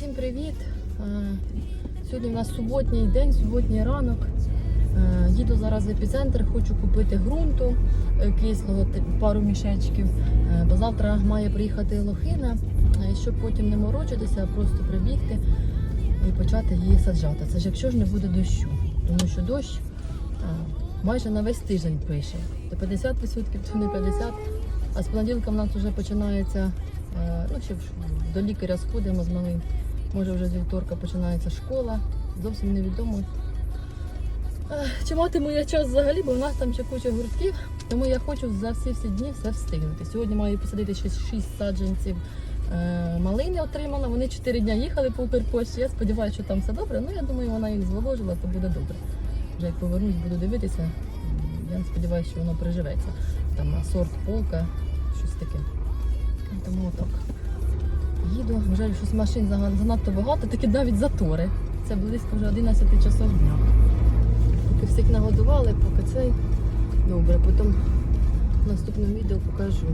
Всім привіт! Е, Сьогодні у нас суботній день, суботній ранок. Е, Їду зараз в епіцентр, хочу купити ґрунту е, кислого, пару мішечків. Бо завтра має приїхати лохина, щоб потім не морочитися, а просто прибігти і почати її саджати. Це ж якщо ж не буде дощу, тому що дощ майже на весь тиждень пише. То 50%, то не 50%. А з понеділка в нас вже починається, ну ще до лікаря сходимо з малим. Може вже з вівторка починається школа. Зовсім невідомо. Чи матиму я час взагалі, бо в нас там ще куча гуртків. Тому я хочу за всі всі дні все встигнути. Сьогодні маю посадити ще 6 саджанців е, малини отримала. Вони 4 дні їхали по Укрпошті. Я сподіваюся, що там все добре. Ну я думаю, вона їх зволожила, то буде добре. Вже як повернусь, буду дивитися. Я сподіваюся, що воно приживеться. Там сорт полка, щось таке. Тому отак. Їду, що з машин занадто багато, такі навіть затори. Це близько вже 11 часов дня. Поки всіх нагодували, поки цей. Добре, потім в наступному відео покажу.